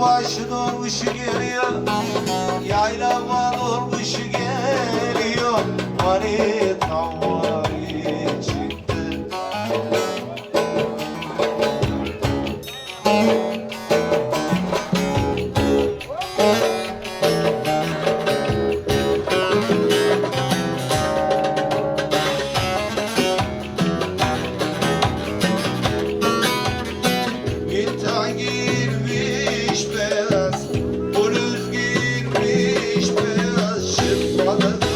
başına ışık geliyor. Kalanı